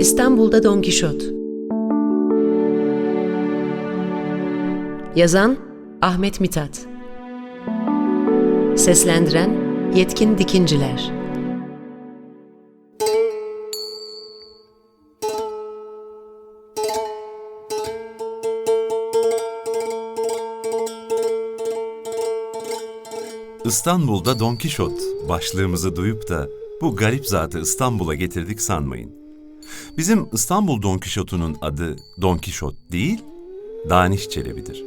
İstanbul'da Don Kişot Yazan Ahmet Mithat. Seslendiren Yetkin Dikinciler. İstanbul'da Don Kişot başlığımızı duyup da bu garip zatı İstanbul'a getirdik sanmayın. Bizim İstanbul Don Kişot'unun adı Don Kişot değil, Daniş Çelebi'dir.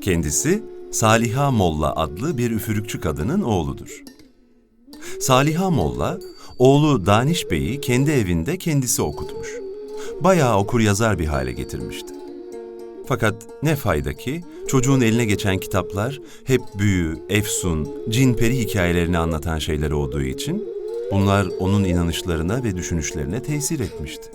Kendisi Saliha Molla adlı bir üfürükçü kadının oğludur. Saliha Molla, oğlu Daniş Bey'i kendi evinde kendisi okutmuş. Bayağı okur yazar bir hale getirmişti. Fakat ne fayda ki çocuğun eline geçen kitaplar hep büyü, efsun, cin peri hikayelerini anlatan şeyler olduğu için bunlar onun inanışlarına ve düşünüşlerine tesir etmişti.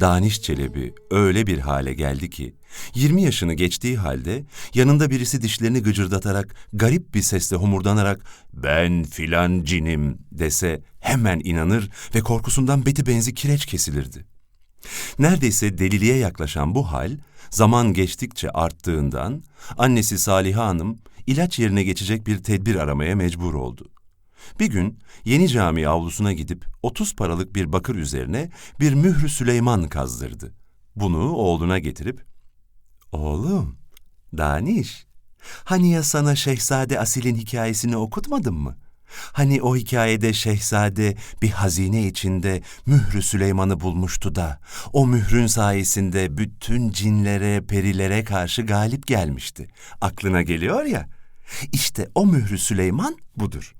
Daniş Çelebi öyle bir hale geldi ki 20 yaşını geçtiği halde yanında birisi dişlerini gıcırdatarak garip bir sesle homurdanarak ben filan cinim dese hemen inanır ve korkusundan beti benzi kireç kesilirdi. Neredeyse deliliğe yaklaşan bu hal, zaman geçtikçe arttığından annesi Saliha Hanım ilaç yerine geçecek bir tedbir aramaya mecbur oldu. Bir gün yeni cami avlusuna gidip 30 paralık bir bakır üzerine bir mührü Süleyman kazdırdı. Bunu oğluna getirip, ''Oğlum, Daniş, hani ya sana Şehzade Asil'in hikayesini okutmadım mı?'' Hani o hikayede şehzade bir hazine içinde mührü Süleyman'ı bulmuştu da o mührün sayesinde bütün cinlere, perilere karşı galip gelmişti. Aklına geliyor ya. İşte o mührü Süleyman budur.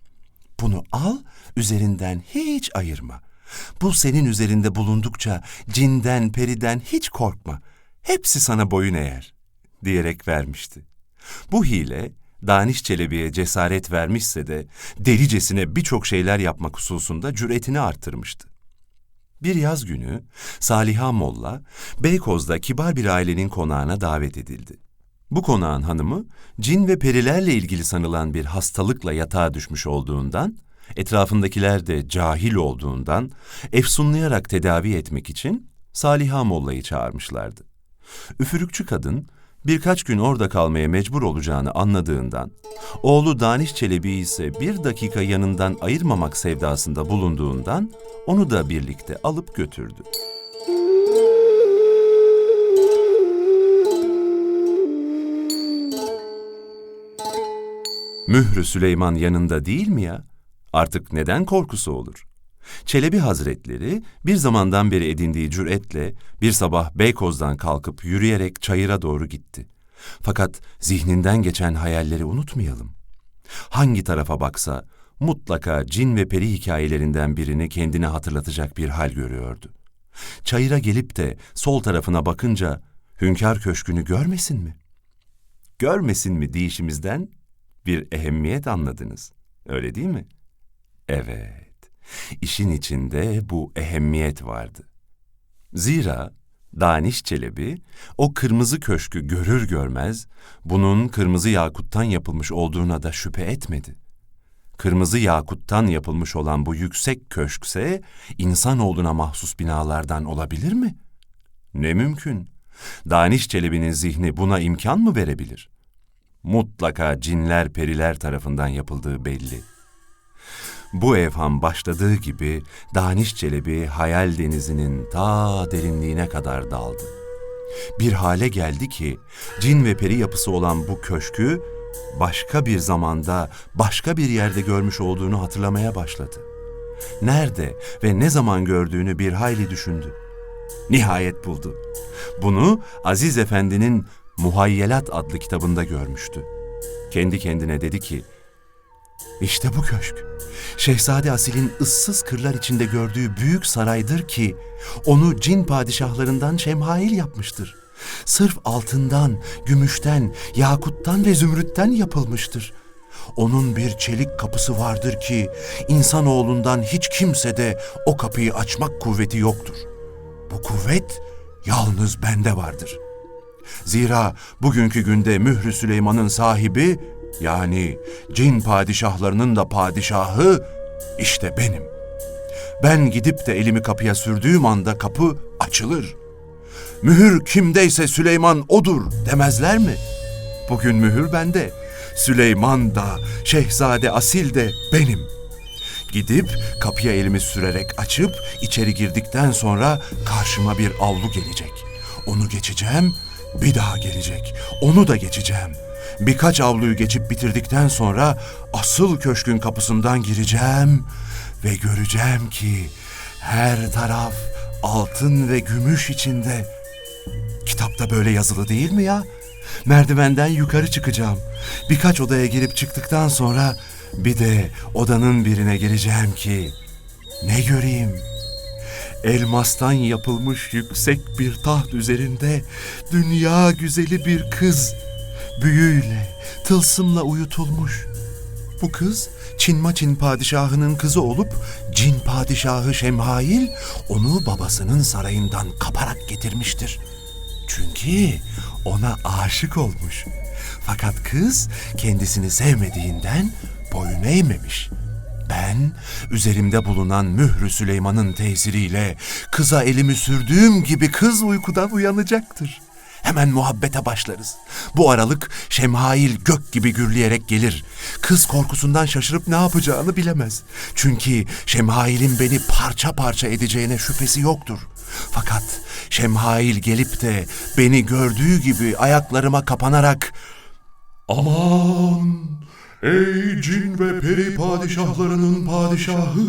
Bunu al, üzerinden hiç ayırma. Bu senin üzerinde bulundukça cinden, periden hiç korkma. Hepsi sana boyun eğer, diyerek vermişti. Bu hile Daniş Çelebi'ye cesaret vermişse de delicesine birçok şeyler yapmak hususunda cüretini arttırmıştı. Bir yaz günü Saliha Molla, Beykoz'da kibar bir ailenin konağına davet edildi. Bu konağın hanımı, cin ve perilerle ilgili sanılan bir hastalıkla yatağa düşmüş olduğundan, etrafındakiler de cahil olduğundan, efsunlayarak tedavi etmek için Saliha Molla'yı çağırmışlardı. Üfürükçü kadın, birkaç gün orada kalmaya mecbur olacağını anladığından, oğlu Daniş Çelebi ise bir dakika yanından ayırmamak sevdasında bulunduğundan onu da birlikte alıp götürdü. Mührü Süleyman yanında değil mi ya? Artık neden korkusu olur? Çelebi Hazretleri bir zamandan beri edindiği cüretle bir sabah Beykoz'dan kalkıp yürüyerek çayıra doğru gitti. Fakat zihninden geçen hayalleri unutmayalım. Hangi tarafa baksa mutlaka cin ve peri hikayelerinden birini kendine hatırlatacak bir hal görüyordu. Çayıra gelip de sol tarafına bakınca Hünkâr Köşkü'nü görmesin mi? Görmesin mi deyişimizden bir ehemmiyet anladınız. Öyle değil mi? Evet. İşin içinde bu ehemmiyet vardı. Zira Daniş Çelebi o kırmızı köşkü görür görmez bunun kırmızı yakuttan yapılmış olduğuna da şüphe etmedi. Kırmızı yakuttan yapılmış olan bu yüksek köşkse insanoğluna mahsus binalardan olabilir mi? Ne mümkün. Daniş Çelebi'nin zihni buna imkan mı verebilir? Mutlaka cinler periler tarafından yapıldığı belli.'' Bu evham başladığı gibi Daniş Çelebi hayal denizinin ta derinliğine kadar daldı. Bir hale geldi ki cin ve peri yapısı olan bu köşkü başka bir zamanda başka bir yerde görmüş olduğunu hatırlamaya başladı. Nerede ve ne zaman gördüğünü bir hayli düşündü. Nihayet buldu. Bunu Aziz Efendi'nin Muhayyelat adlı kitabında görmüştü. Kendi kendine dedi ki, işte bu köşk. Şehzade Asil'in ıssız kırlar içinde gördüğü büyük saraydır ki onu cin padişahlarından şemhail yapmıştır. Sırf altından, gümüşten, yakuttan ve zümrütten yapılmıştır. Onun bir çelik kapısı vardır ki insanoğlundan hiç kimse de o kapıyı açmak kuvveti yoktur. Bu kuvvet yalnız bende vardır. Zira bugünkü günde Mührü Süleyman'ın sahibi yani cin padişahlarının da padişahı işte benim. Ben gidip de elimi kapıya sürdüğüm anda kapı açılır. Mühür kimdeyse Süleyman odur demezler mi? Bugün mühür bende. Süleyman da, Şehzade Asil de benim. Gidip kapıya elimi sürerek açıp içeri girdikten sonra karşıma bir avlu gelecek. Onu geçeceğim, bir daha gelecek. Onu da geçeceğim. Birkaç avluyu geçip bitirdikten sonra asıl köşkün kapısından gireceğim ve göreceğim ki her taraf altın ve gümüş içinde. Kitapta böyle yazılı değil mi ya? Merdivenden yukarı çıkacağım. Birkaç odaya girip çıktıktan sonra bir de odanın birine gireceğim ki ne göreyim? Elmastan yapılmış yüksek bir taht üzerinde dünya güzeli bir kız büyüyle, tılsımla uyutulmuş. Bu kız Çinmaçin padişahının kızı olup cin padişahı Şemhail onu babasının sarayından kaparak getirmiştir. Çünkü ona aşık olmuş. Fakat kız kendisini sevmediğinden boyun eğmemiş. Ben üzerimde bulunan mührü Süleyman'ın tesiriyle kıza elimi sürdüğüm gibi kız uykudan uyanacaktır. Hemen muhabbete başlarız. Bu aralık Şemhail gök gibi gürleyerek gelir. Kız korkusundan şaşırıp ne yapacağını bilemez. Çünkü Şemhail'in beni parça parça edeceğine şüphesi yoktur. Fakat Şemhail gelip de beni gördüğü gibi ayaklarıma kapanarak Aman! Ey cin ve peri padişahlarının padişahı!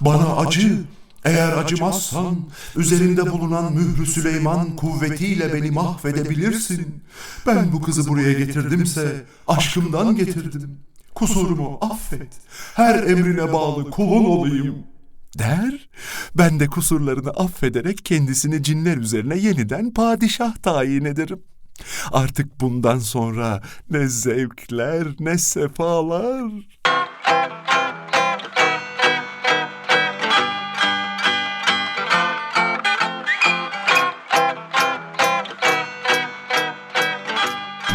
Bana acı! Eğer acımazsan üzerinde bulunan mührü Süleyman kuvvetiyle beni mahvedebilirsin. Ben bu kızı buraya getirdimse aşkımdan getirdim. Kusurumu affet. Her emrine bağlı kulun olayım. Der, ben de kusurlarını affederek kendisini cinler üzerine yeniden padişah tayin ederim. Artık bundan sonra ne zevkler ne sefalar.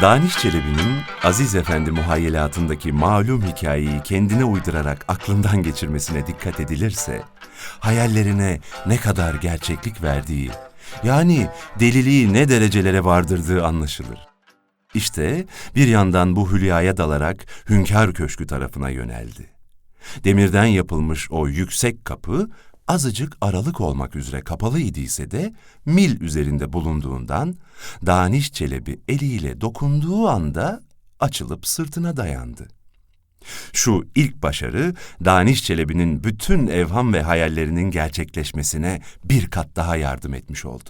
Daniş Çelebi'nin Aziz Efendi muhayyelatındaki malum hikayeyi kendine uydurarak aklından geçirmesine dikkat edilirse, hayallerine ne kadar gerçeklik verdiği, yani deliliği ne derecelere vardırdığı anlaşılır. İşte bir yandan bu hülyaya dalarak Hünkâr Köşkü tarafına yöneldi. Demirden yapılmış o yüksek kapı azıcık aralık olmak üzere kapalı idiyse de mil üzerinde bulunduğundan Daniş Çelebi eliyle dokunduğu anda açılıp sırtına dayandı. Şu ilk başarı Daniş Çelebi'nin bütün evham ve hayallerinin gerçekleşmesine bir kat daha yardım etmiş oldu.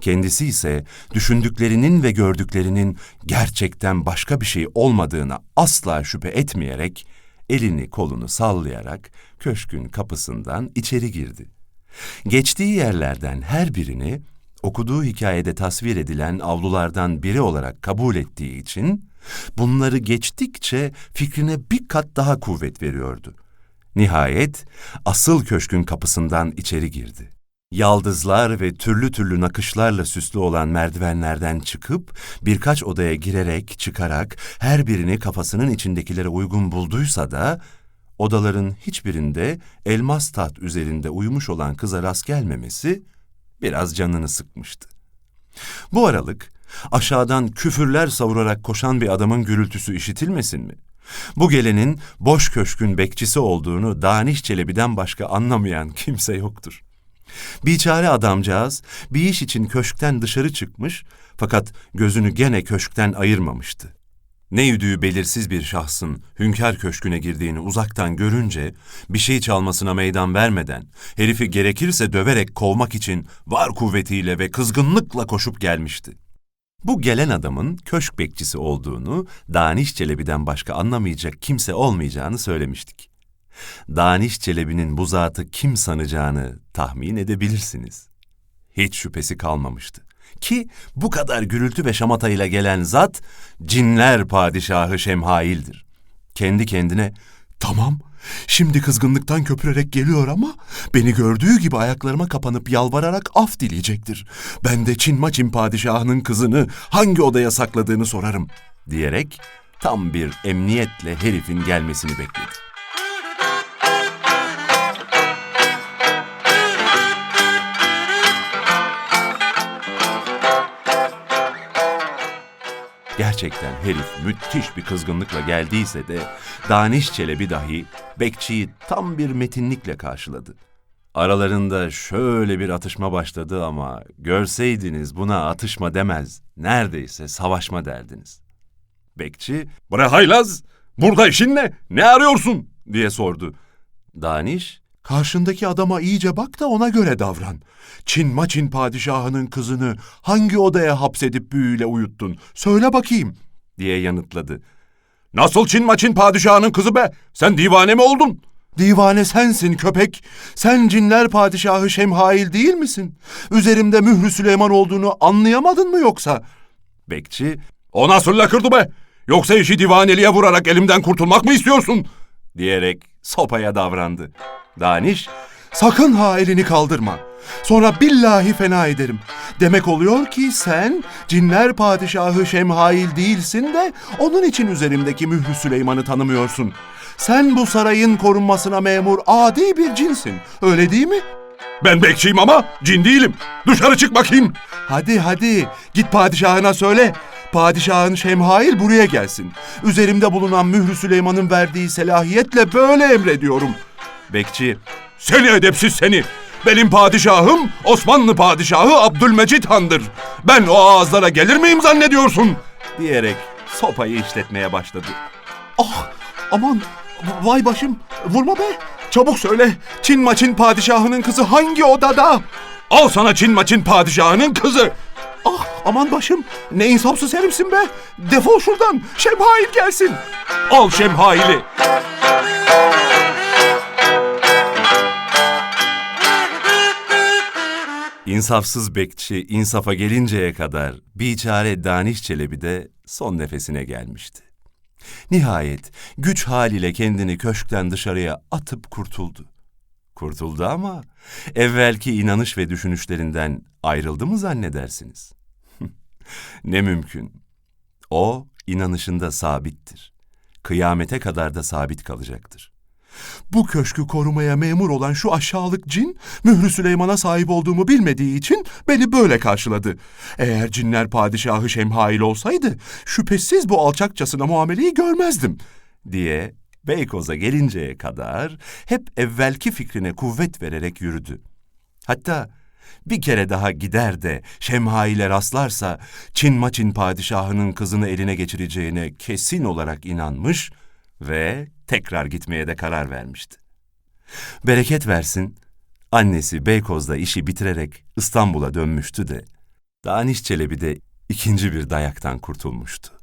Kendisi ise düşündüklerinin ve gördüklerinin gerçekten başka bir şey olmadığına asla şüphe etmeyerek elini kolunu sallayarak köşkün kapısından içeri girdi. Geçtiği yerlerden her birini okuduğu hikayede tasvir edilen avlulardan biri olarak kabul ettiği için bunları geçtikçe fikrine bir kat daha kuvvet veriyordu. Nihayet asıl köşkün kapısından içeri girdi. Yaldızlar ve türlü türlü nakışlarla süslü olan merdivenlerden çıkıp birkaç odaya girerek çıkarak her birini kafasının içindekilere uygun bulduysa da odaların hiçbirinde elmas taht üzerinde uyumuş olan kıza rast gelmemesi biraz canını sıkmıştı. Bu aralık aşağıdan küfürler savurarak koşan bir adamın gürültüsü işitilmesin mi? Bu gelenin boş köşkün bekçisi olduğunu Daniş Çelebi'den başka anlamayan kimse yoktur. Biçare adamcağız bir iş için köşkten dışarı çıkmış fakat gözünü gene köşkten ayırmamıştı. Ne yüdüğü belirsiz bir şahsın hünkâr köşküne girdiğini uzaktan görünce bir şey çalmasına meydan vermeden herifi gerekirse döverek kovmak için var kuvvetiyle ve kızgınlıkla koşup gelmişti. Bu gelen adamın köşk bekçisi olduğunu Daniş Çelebi'den başka anlamayacak kimse olmayacağını söylemiştik. Daniş Çelebi'nin bu zatı kim sanacağını tahmin edebilirsiniz. Hiç şüphesi kalmamıştı. Ki bu kadar gürültü ve şamatayla gelen zat cinler padişahı Şemhail'dir. Kendi kendine Tamam, şimdi kızgınlıktan köpürerek geliyor ama beni gördüğü gibi ayaklarıma kapanıp yalvararak af dileyecektir. Ben de Çin Maçin padişahının kızını hangi odaya sakladığını sorarım diyerek tam bir emniyetle herifin gelmesini bekledi. Gerçekten herif müthiş bir kızgınlıkla geldiyse de Daniş Çelebi dahi bekçiyi tam bir metinlikle karşıladı. Aralarında şöyle bir atışma başladı ama görseydiniz buna atışma demez, neredeyse savaşma derdiniz. Bekçi, ''Bre haylaz, burada işin ne? Ne arıyorsun?'' diye sordu. Daniş, Karşındaki adama iyice bak da ona göre davran. Çin Maçin padişahının kızını hangi odaya hapsedip büyüyle uyuttun? Söyle bakayım. diye yanıtladı. Nasıl Çin Maçin padişahının kızı be? Sen divane mi oldun? Divane sensin köpek. Sen cinler padişahı Şemhail değil misin? Üzerimde mührü Süleyman olduğunu anlayamadın mı yoksa? Bekçi, O nasıl lakırdı be? Yoksa işi divaneliğe vurarak elimden kurtulmak mı istiyorsun? diyerek sopaya davrandı. Daniş, Sakın ha elini kaldırma. Sonra billahi fena ederim. Demek oluyor ki sen cinler padişahı Şemhail değilsin de onun için üzerimdeki mührü Süleyman'ı tanımıyorsun. Sen bu sarayın korunmasına memur adi bir cinsin. Öyle değil mi? Ben bekçiyim ama cin değilim. Dışarı çık bakayım. Hadi hadi git padişahına söyle. Padişahın Şemhail buraya gelsin. Üzerimde bulunan mührü Süleyman'ın verdiği selahiyetle böyle emrediyorum. Bekçi, Seni edepsiz seni! Benim padişahım Osmanlı padişahı Abdülmecit Han'dır. Ben o ağızlara gelir miyim zannediyorsun? diyerek sopayı işletmeye başladı. Ah aman vay başım vurma be. Çabuk söyle Çin maçın padişahının kızı hangi odada? Al sana Çin maçın padişahının kızı. Ah aman başım ne insafsız herifsin be. Defol şuradan Şemhail gelsin. Al Şemhail'i. İnsafsız bekçi insafa gelinceye kadar biçare Daniş Çelebi de son nefesine gelmişti. Nihayet güç haliyle kendini köşkten dışarıya atıp kurtuldu. Kurtuldu ama evvelki inanış ve düşünüşlerinden ayrıldı mı zannedersiniz? ne mümkün. O inanışında sabittir. Kıyamete kadar da sabit kalacaktır. Bu köşkü korumaya memur olan şu aşağılık cin, Mührü Süleyman'a sahip olduğumu bilmediği için beni böyle karşıladı. Eğer cinler padişahı Şemhail olsaydı, şüphesiz bu alçakçasına muameleyi görmezdim. diye Beykoz'a gelinceye kadar hep evvelki fikrine kuvvet vererek yürüdü. Hatta bir kere daha gider de Şemhail'e rastlarsa Çin Maçin padişahının kızını eline geçireceğine kesin olarak inanmış ve tekrar gitmeye de karar vermişti. Bereket versin, annesi Beykoz'da işi bitirerek İstanbul'a dönmüştü de Daniş Çelebi de ikinci bir dayaktan kurtulmuştu.